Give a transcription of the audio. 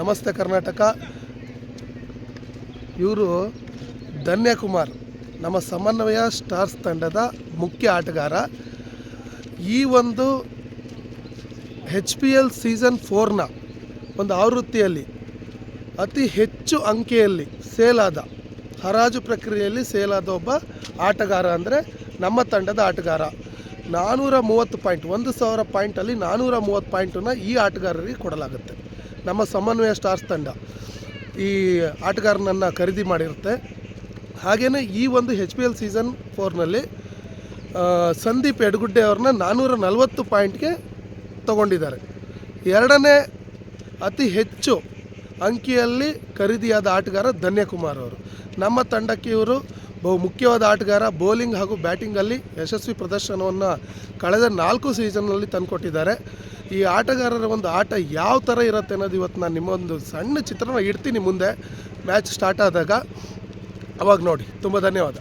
ನಮಸ್ತೆ ಕರ್ನಾಟಕ. ಇವರು ಧನ್ಯಕುಮಾರ್. ನಮ್ಮ ಸಮನ್ವಯ ಸ್ಟಾರ್ಸ್ ತಂಡದ ಮುಖ್ಯ ಆಟಗಾರ. ಈ ಒಂದು ಹೆಚ್ ಪಿ ಎಲ್ ಸೀಸನ್ ಫೋರ್ನ ಒಂದು ಆವೃತ್ತಿಯಲ್ಲಿ, ಅತಿ ಹೆಚ್ಚು ಅಂಕೆಯಲ್ಲಿ ಸೇಲಾದ ಹರಾಜು ಪ್ರಕ್ರಿಯೆಯಲ್ಲಿ ಸೇಲಾದ ಒಬ್ಬ ಆಟಗಾರ ಅಂದರೆ ನಮ್ಮ ತಂಡದ ಆಟಗಾರ. ನಾನ್ನೂರ ಮೂವತ್ತು ಪಾಯಿಂಟ್ ಒಂದು ಸಾವಿರ ಪಾಯಿಂಟಲ್ಲಿ ನಾನ್ನೂರ ಮೂವತ್ತು ಪಾಯಿಂಟನ್ನು ಈ ಆಟಗಾರರಿಗೆ ಕೊಡಲಾಗುತ್ತೆ. ನಮ್ಮ ಸಮನ್ವಯ ಸ್ಟಾರ್ಸ್ ತಂಡ ಈ ಆಟಗಾರನನ್ನು ಖರೀದಿ ಮಾಡಿರುತ್ತೆ. ಹಾಗೆಯೇ ಈ ಒಂದು ಹೆಚ್ ಪಿ ಎಲ್ ಸೀಸನ್ ಫೋರ್ನಲ್ಲಿ ಸಂದೀಪ್ ಎಡಗುಡ್ಡೆ ಅವ್ರನ್ನ ನಾನ್ನೂರ ನಲವತ್ತು ಪಾಯಿಂಟ್ಗೆ ತಗೊಂಡಿದ್ದಾರೆ. ಎರಡನೇ ಅತಿ ಹೆಚ್ಚು ಅಂಕಿಯಲ್ಲಿ ಖರೀದಿಯಾದ ಆಟಗಾರ ಧನ್ಯಕುಮಾರ್ ಅವರು. ನಮ್ಮ ತಂಡಕ್ಕೆ ಇವರು ಬಹು ಮುಖ್ಯವಾದ ಆಟಗಾರ ಬೌಲಿಂಗ್ ಹಾಗೂ ಬ್ಯಾಟಿಂಗಲ್ಲಿ ಯಶಸ್ವಿ ಪ್ರದರ್ಶನವನ್ನು ಕಳೆದ ನಾಲ್ಕು ಸೀಸನ್ನಲ್ಲಿ ತಂದುಕೊಟ್ಟಿದ್ದಾರೆ. ಈ ಆಟಗಾರರ ಒಂದು ಆಟ ಯಾವ ಥರ ಇರುತ್ತೆ ಅನ್ನೋದು ಇವತ್ತು ನಾನು ನಿಮ್ಮೊಂದು ಸಣ್ಣ ಚಿತ್ರನ ಇಡ್ತೀನಿ ಮುಂದೆ. ಮ್ಯಾಚ್ ಸ್ಟಾರ್ಟ್ ಆದಾಗ. ಅವಾಗ ನೋಡಿ, ತುಂಬ ಧನ್ಯವಾದ.